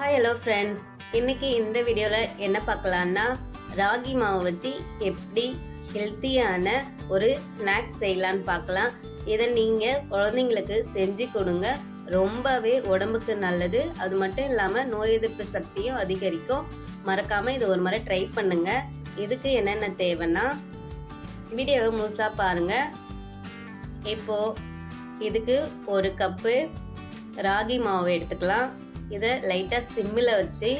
Hi hello friends இன்னைக்கு இந்த வீடியோவில் என்ன பார்க்கலான்னா ராகி மாவு வச்சு எப்படி ஹெல்த்தியான ஒரு ஸ்நாக்ஸ் செய்யலான்னு பார்க்கலாம். இதை நீங்கள் குழந்தைங்களுக்கு செஞ்சு கொடுங்க. ரொம்பவே உடம்புக்கு நல்லது. அது மட்டும் இல்லாமல் நோய் எதிர்ப்பு சக்தியும் அதிகரிக்கும். மறக்காமல் இது ஒரு முறை ட்ரை பண்ணுங்க. இதுக்கு என்னென்ன தேவைன்னா வீடியோவை முழுசாக பாருங்கள் இப்போது இதுக்கு ஒரு கப்பு ராகி மாவு எடுத்துக்கலாம். இதை லைட்டாக சிம்மில் வச்சு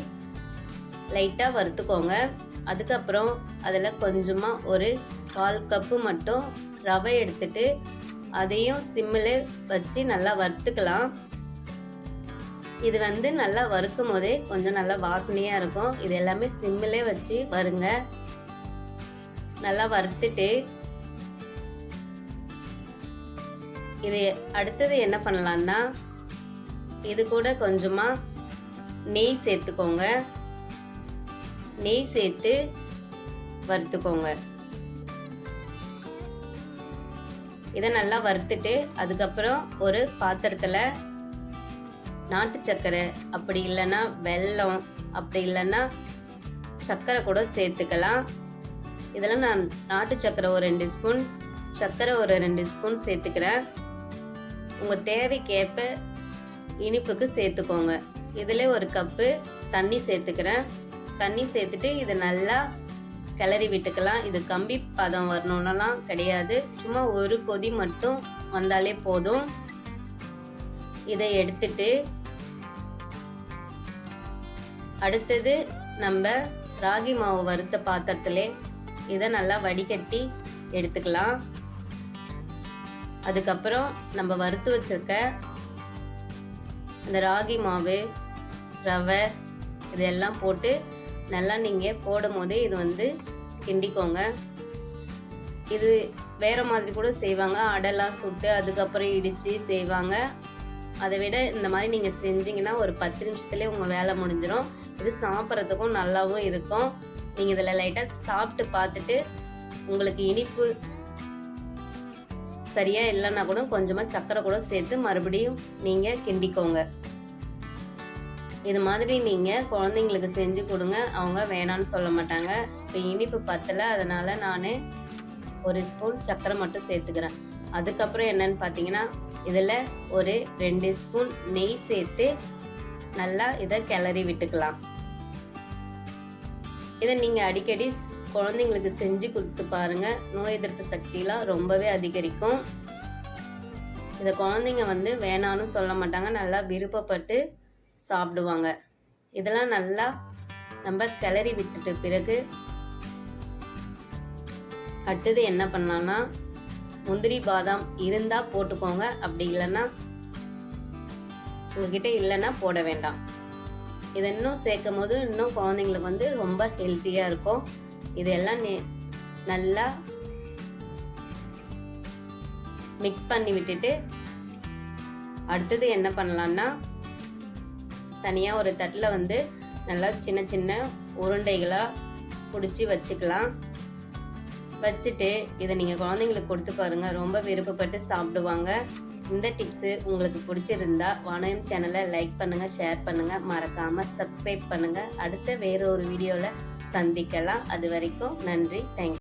லைட்டாக வறுத்துக்கோங்க. அதுக்கப்புறம் அதில் கொஞ்சமாக ஒரு கால் கப்பு மட்டும் ரவை எடுத்துட்டு அதையும் சிம்மில் வச்சு நல்லா வறுத்துக்கலாம். இது வந்து நல்லா வறுக்கும் போதே கொஞ்சம் நல்லா வாசனையாக இருக்கும். இது எல்லாமே சிம்மிலே வச்சு வருங்க. நல்லா வறுத்துட்டு இது அடுத்தது என்ன பண்ணலான்னா இது கூட கொஞ்சமாக நெய் சேர்த்துக்கோங்க. நெய் சேர்த்து வறுத்துக்கோங்க. இதை நல்லா வறுத்துட்டு அதுக்கப்புறம் ஒரு பாத்திரத்தில் நாட்டு சர்க்கரை அப்படி இல்லைன்னா வெல்லம் அப்படி இல்லைன்னா சர்க்கரை கூட சேர்த்துக்கலாம். இதெல்லாம் நான் நாட்டு சர்க்கரை ஒரு ரெண்டு ஸ்பூன் சர்க்கரை ஒரு ரெண்டு ஸ்பூன் சேர்த்துக்கிறேன். உங்கள் தேவைக்கேற்ப இனிப்புக்கு சேர்த்துக்கோங்க. இதில் ஒரு கப்பு தண்ணி சேர்த்துக்கிறேன். தண்ணி சேர்த்துட்டு இதை நல்லா கிளறி விட்டுக்கலாம். இது கம்பி பதம் வரணும்னலாம் கிடையாது. சும்மா ஒரு கொதி மட்டும் வந்தாலே போதும். இதை எடுத்துட்டு அடுத்தது நம்ம ராகி மாவு வறுத்த பாத்திரத்திலே இதை நல்லா வடிகட்டி எடுத்துக்கலாம். அதுக்கப்புறம் நம்ம வறுத்து வச்சிருக்க இந்த ராகி மாவு ரவை இதெல்லாம் போட்டு நல்லா நீங்கள் போடும் போதே இது வந்து கிண்டிக்கோங்க. இது வேற மாதிரி கூட செய்வாங்க. அடெல்லாம் சுட்டு அதுக்கப்புறம் இடித்து செய்வாங்க. அதை விட இந்த மாதிரி நீங்கள் செஞ்சீங்கன்னா ஒரு பத்து நிமிஷத்துலேயே உங்கள் வேலை முடிஞ்சிடும் இது சாப்பிட்றதுக்கும் நல்லாவும் இருக்கும். நீங்கள் இதில் லைட்டாக சாப்பிட்டு பார்த்துட்டு உங்களுக்கு இனிப்பு சரியா இல்லைன்னா கூட கொஞ்சமாக சக்கரை கூட சேர்த்து மறுபடியும் நீங்கள் கிண்டிக்கோங்க. இது மாதிரி நீங்கள் குழந்தைங்களுக்கு செஞ்சு கொடுங்க. அவங்க வேணான்னு சொல்ல மாட்டாங்க. இப்போ இனிப்பு பத்தலை அதனால் நான் ஒரு ஸ்பூன் சக்கரை மட்டும் சேர்த்துக்கிறேன். அதுக்கப்புறம் என்னன்னு பார்த்தீங்கன்னா இதில் ஒரு ரெண்டு ஸ்பூன் நெய் சேர்த்து நல்லா இதை கிளறி விட்டுக்கலாம். இதை நீங்கள் அடிக்கடி குழந்தைங்களுக்கு செஞ்சு கொடுத்து பாருங்க. நோய் எதிர்ப்பு சக்தியெலாம் ரொம்பவே அதிகரிக்கும். இதை குழந்தைங்க வந்து வேணான்னு சொல்ல மாட்டாங்க. நல்லா விருப்பப்பட்டு சாப்பிடுவாங்க. இதெல்லாம் நல்லா நம்ம கிளறி விட்டுட்டு பிறகு அடுத்தது என்ன பண்ணலாம்னா முந்திரி பாதாம் இருந்தால் போட்டுக்கோங்க. அப்படி இல்லைன்னா உங்ககிட்ட இல்லைன்னா போட வேண்டாம். இதை இன்னும் சேர்க்கும் போது இன்னும் குழந்தைங்களுக்கு வந்து ரொம்ப ஹெல்த்தியாக இருக்கும். இதெல்லாம் நல்லா மிக்ஸ் பண்ணி விட்டுட்டு அடுத்தது என்ன பண்ணலான்னா தனியாக ஒரு தட்டில் வந்து நல்லா சின்ன சின்ன உருண்டைகளாக பிடிச்சி வச்சுக்கலாம். வச்சுட்டு இதை நீங்கள் குழந்தைங்களுக்கு கொடுத்து பாருங்கள் ரொம்ப விருப்பப்பட்டு சாப்பிடுவாங்க. இந்த டிப்ஸு உங்களுக்கு பிடிச்சிருந்தா வானயம் சேனலை லைக் பண்ணுங்கள் ஷேர் பண்ணுங்கள் மறக்காமல் சப்ஸ்கிரைப் பண்ணுங்கள் அடுத்த வேறு ஒரு வீடியோவில் சந்திக்கலாம். அது வரைக்கும் நன்றி தேங்க்யூ